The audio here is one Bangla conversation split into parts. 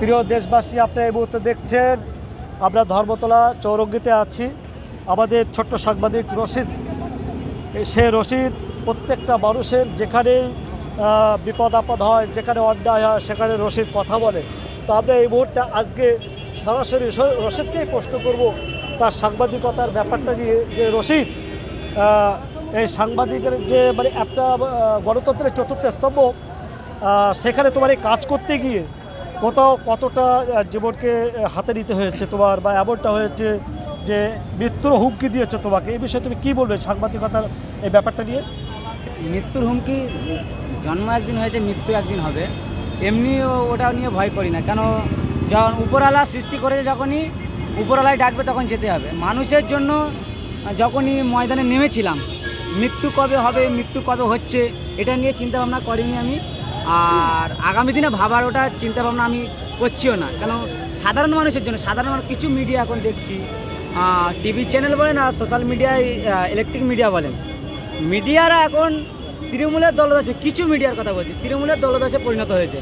প্রিয় দেশবাসী আপনারা এই মুহূর্তে দেখছেন, আমরা ধর্মতলা চৌরঙ্গিতে আছি। আমাদের ছোট্ট সাংবাদিক রশিদ, সে রশিদ প্রত্যেকটা মানুষের যেখানে বিপদ আপদ হয়, যেখানে অন্যায় হয়, সেখানে রশিদ কথা বলে। তো আমরা এই মুহূর্তে আজকে সরাসরি রশিদকেই প্রশ্ন করব, তার সাংবাদিকতার ব্যাপারটা নিয়ে। যে রশিদ এই সাংবাদিকের যে মানে একটা গণতন্ত্রের চতুর্থ স্তম্ভ সেখানে তোমার এই কাজ করতে গিয়ে কোথাও কতটা জীবনকে হাতে নিতে হয়েছে তোমার বা এমনটা হয়েছে যে মৃত্যুর হুমকি দিয়েছে তোমাকে? এই বিষয়ে তুমি কী বলবে সাংবাদিকতার এই ব্যাপারটা নিয়ে? মৃত্যুর হুমকি, জন্ম একদিন হয়েছে, মৃত্যু একদিন হবে। এমনি ওটা নিয়ে ভয় করি না। কেন, যখন উপরওয়ালা সৃষ্টি করেছে যখনই উপরওয়ালায় ডাকবে তখন যেতে হবে। মানুষের জন্য যখনই ময়দানে নেমেছিলাম, মৃত্যু কবে হবে, মৃত্যু কবে হচ্ছে, এটা নিয়ে চিন্তা ভাবনা করিনি আমি। আর আগামী দিনে ভাবার ওটা চিন্তা ভাবনা আমি করছিও না। কেন সাধারণ মানুষের জন্য, সাধারণ মানুষ, কিছু মিডিয়া এখন দেখছি। টিভি চ্যানেল বলেন আর সোশ্যাল মিডিয়ায় ইলেকট্রিক মিডিয়া বলেন। মিডিয়ারা এখন তৃণমূলের দলদাসে কিছু মিডিয়ার কথা বলছি, তৃণমূলের দলদাসে পরিণত হয়েছে।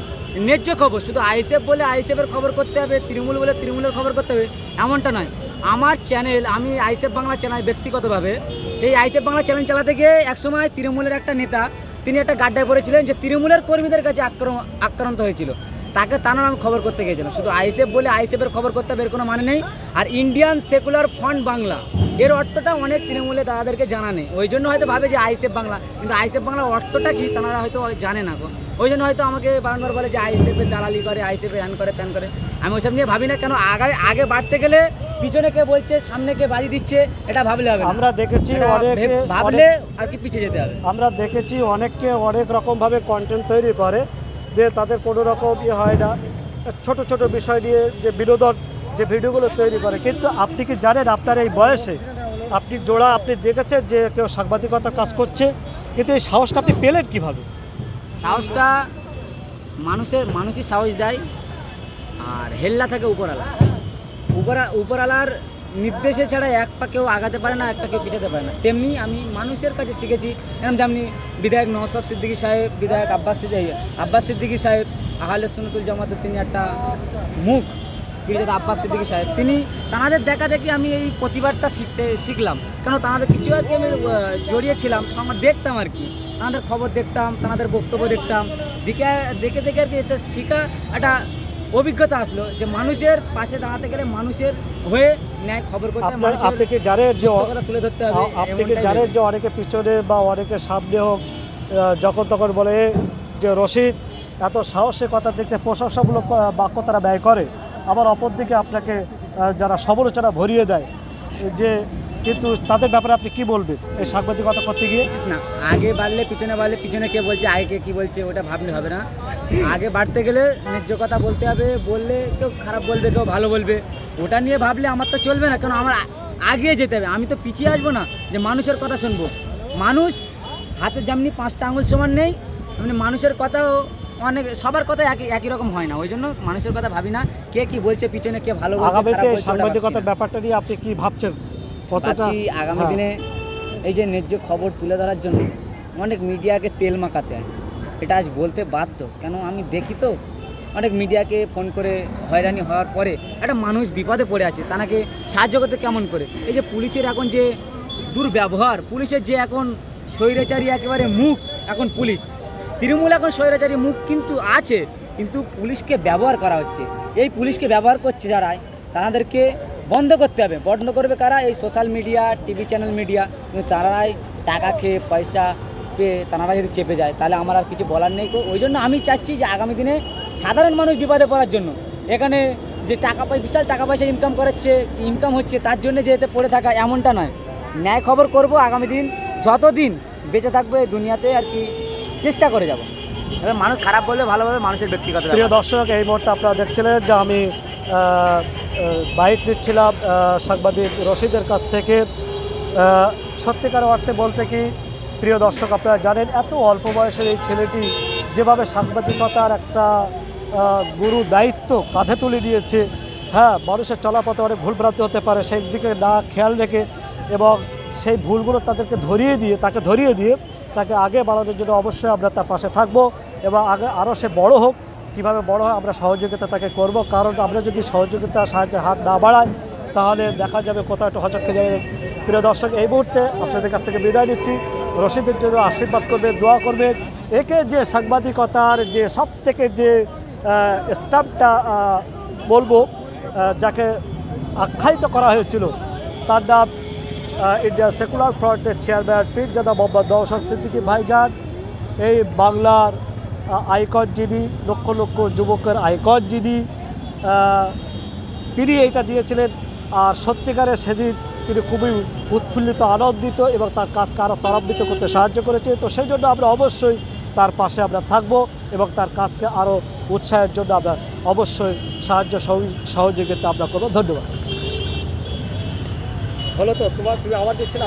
ন্যায্য খবর, শুধু আইএসএফ বলে আইএসএফের খবর করতে হবে, তৃণমূল বলে তৃণমূলের খবর করতে হবে, এমনটা নয়। আমার চ্যানেল আমি আইএসএফ বাংলা চ্যানেল ব্যক্তিগতভাবে, সেই আইএসএফ বাংলা চ্যানেল চালাতে গিয়ে একসময় তৃণমূলের একটা নেতা তিনি একটা গাড্ডায় পড়েছিলেন যে তৃণমূলের কর্মীদের কাছে আক্রমণ আক্রান্ত হয়েছিল। তাকে তানার আমি খবর করতে গিয়েছিলাম। শুধু আইএসএফ বলে আইএসএফের খবর করতে হবে এর কোনো মানে নেই। আর ইন্ডিয়ান সেকুলার ফ্রন্ট বাংলা এর অর্থটা অনেক তৃণমূলে দাদাদেরকে জানা নেই। ওই জন্য হয়তো ভাবে যে আইএসএফ বাংলা, কিন্তু আইএসএফ বাংলার অর্থটা কি তারা হয়তো জানে না গো। ওই জন্য হয়তো আমাকে বারবার বলে যে আইএসএফের দালালি করে আইএসএফের হ্যান করে, ত্যান করে। আমি ওইসব নিয়ে ভাবি না। কেন? আগে আগে বাড়তে গেলে পিছনে কে বলছে সামনে কে বাড়ি দিচ্ছে এটা ভাবলে হবে আমরা দেখেছি অনেকে ভাবলে আর কি পিছিয়ে যেতে হবে। আমরা দেখেছি অনেককে অনেক রকমভাবে কন্টেন্ট তৈরি করে যে তাদের কোনো রকম ইয়ে হয় না। ছোট ছোট বিষয় নিয়ে যে বিনোদন যে ভিডিওগুলো তৈরি করে। কিন্তু আপনি কি জানেন আপনার এই বয়সে আপনি জোড়া আপনি দেখেছেন যে কেউ সাংবাদিকতার কাজ করছে কিন্তু এই সাহসটা আপনি পেলেন কীভাবে? সাহসটা মানুষের মানুষই সাহস দেয় আর হেল্লা থাকে উপরালা উপরা উপরালার নির্দেশে ছাড়া এক পা কেউ আগাতে পারে না, এক পা কেউ পিছাতে পারে না। তেমনি আমি মানুষের কাছে শিখেছি এরকম তেমনি বিধায়ক নওসাদ সিদ্দিকী সাহেব, বিধায়ক আব্বাস আব্বাস সিদ্দিকী সাহেব, আহলে সুনতুল জামাতের তিনি একটা মুখ, বিধায়ক আব্বাস সিদ্দিকী সাহেব। তিনি তাঁদের দেখা দেখি আমি এই প্রতিবাদটা শিখতে শিখলাম। কেন তাঁদের কিছু আর কি আমি জড়িয়েছিলাম সঙ্গে দেখতাম আর কি। তাঁদের খবর দেখতাম, তাঁদের বক্তব্য দেখতাম। দেখে দেখে দেখে আর কি এটা শেখা একটা অভিজ্ঞতা আসলো যে মানুষের পাশে দাঁড়াতে গেলে মানুষের হয়ে ন্যায় খবর করতে হবে, আপনার মানুষের আপনি কি জানেন যে তুলে ধরতে হবে আ- আপনি কি এমনটাই জানেন ভেবে। যে অনেকে পিছনে বা অনেকে সামনে হোক যখন তখন বলে যে রশিদ এত সাহসী কথা দেখতে প্রশংসামূলক বাক্য তারা ব্যয় করে আবার অপরদিকে আপনাকে যারা সমালোচনা ভরিয়ে দেয় যে কিন্তু তাদের ব্যাপারে আপনি কি বলবেন? এই সাংবাদিকতা করতে গিয়ে? না আগে বাড়লে পিছনে বাড়লে পিছনে কে বলছে আগে কে কি বলছে ওটা ভাবলে হবে না। আগে বাড়তে গেলে ন্যায্য কথা বলতে হবে বললে কেউ খারাপ বলবে কেউ ভালো বলবে। ওটা নিয়ে ভাবলে আমার তো চলবে না কেন আমার আগে যেতে হবে। আমি তো পিছিয়ে আসব না যে মানুষের কথা শুনব। মানুষ হাতে যেমনি পাঁচটা আঙুল সমান নেই মানে মানুষের কথাও অনেক সবার কথা একই একই রকম হয় না। ওই জন্য মানুষের কথা ভাবি না কে কি বলছে পিছনে কে ভালো আগামীতে সাংবাদিকতার ব্যাপারটা নিয়ে আপনি কি ভাবছেন? ভাবছি আগামী হ্যাঁ। দিনে এই যে ন্যায্য খবর তুলে ধরার জন্য অনেক মিডিয়াকে তেল মাখাতে হয়। এটা আজ বলতে বাধ্য। কেন আমি দেখি তো অনেক মিডিয়াকে ফোন করে হয়রানি হওয়ার পরে একটা মানুষ বিপদে পড়ে আছে তাকে সাহায্য করতে কেমন করে? এই যে পুলিশের এখন যে দুর্ব্যবহার পুলিশের যে এখন স্বৈরাচারী একেবারে মুখ এখন পুলিশ। তৃণমূল এখন স্বৈরাচারী মুখ কিন্তু আছে কিন্তু পুলিশকে ব্যবহার করা হচ্ছে। এই পুলিশকে ব্যবহার করছে যারা তাদেরকে বন্ধ করতে হবে। বন্ধ করবে কারা? এই social media TV channel media কিন্তু তারাই টাকা খেয়ে পয়সা পেয়ে তারা যদি চেপে যায় তাহলে আমার আর কিছু বলার নেই। ওই জন্য আমি চাচ্ছি যে আগামী দিনে সাধারণ মানুষ বিপদে পড়ার জন্য এখানে যে টাকা পয়সা বিশাল টাকা পয়সা ইনকাম করাচ্ছে ইনকাম হচ্ছে তার জন্য যে এতে পড়ে থাকা এমনটা নয়। ন্যায় খবর করব আগামী দিন যতদিন বেঁচে থাকবে এই দুনিয়াতে আর কি চেষ্টা করে যাব। এবার মানুষ খারাপ বললে ভালো বলবে মানুষের ব্যক্তিগত প্রিয় দর্শক এই মুহূর্তে আপনারা দেখছিলেন যে আমি বাইক নিচ্ছিলাম সাংবাদিক রশিদের কাছ থেকে। সত্যিকার অর্থে বলতে কি, প্রিয় দর্শক, আপনারা জানেন, এত অল্প বয়সের এই ছেলেটি যেভাবে সাংবাদিকতার একটা গুরু দায়িত্ব কাঁধে তুলে নিয়েছে হ্যাঁ মানুষের চলাপথে অনেক ভুলভ্রান্তি হতে পারে, সেই দিকে না খেয়াল রেখে এবং সেই ভুলগুলো তাদেরকে ধরিয়ে দিয়ে, তাকে ধরিয়ে দিয়ে তাকে আগে বাড়ানোর জন্য অবশ্যই আমরা তার পাশে থাকব এবং আগে আরও সে বড় হোক। কীভাবে বড় হয়, আমরা সহযোগিতা তাকে করব। কারণ আমরা যদি সহযোগিতা সাহায্যের হাত না বাড়াই, তাহলে দেখা যাবে কোথাও একটা হচক খেয়ে যাবে প্রিয় দর্শক, এই মুহূর্তে আপনাদের কাছ থেকে বিদায় নিচ্ছি। রশিদের জন্য আশীর্বাদ করবেন, দোয়া করবে একে যে সাংবাদিকতার যে সব থেকে যে স্টাম্পটা বলব যাকে আখ্যায়িত করা হয়েছিল, তার নাম ইন্ডিয়া সেকুলার ফ্রন্টের চেয়ারম্যান পীরজাদা মোহাম্মদ নওশাদ সিদ্দিকী ভাইজান। এই বাংলার আইকন যিনি, লক্ষ লক্ষ যুবকের আইকন যিনি তিনি এটা দিয়েছিলেন। আর সত্যিকারের সেদিন তিনি খুবই উৎফুল্লিত, আনন্দিত এবং তার কাজকে আরও ত্বরান্বিত করতে সাহায্য করেছে। তো সেই জন্য আমরা অবশ্যই তার পাশে আমরা থাকব এবং তার কাজকে আরও উৎসাহের জন্য আমরা অবশ্যই সাহায্য সহ- সহযোগিতা আমরা করব। ধন্যবাদ। হলো তো, তোমার, তুমি আমার দিচ্ছি না।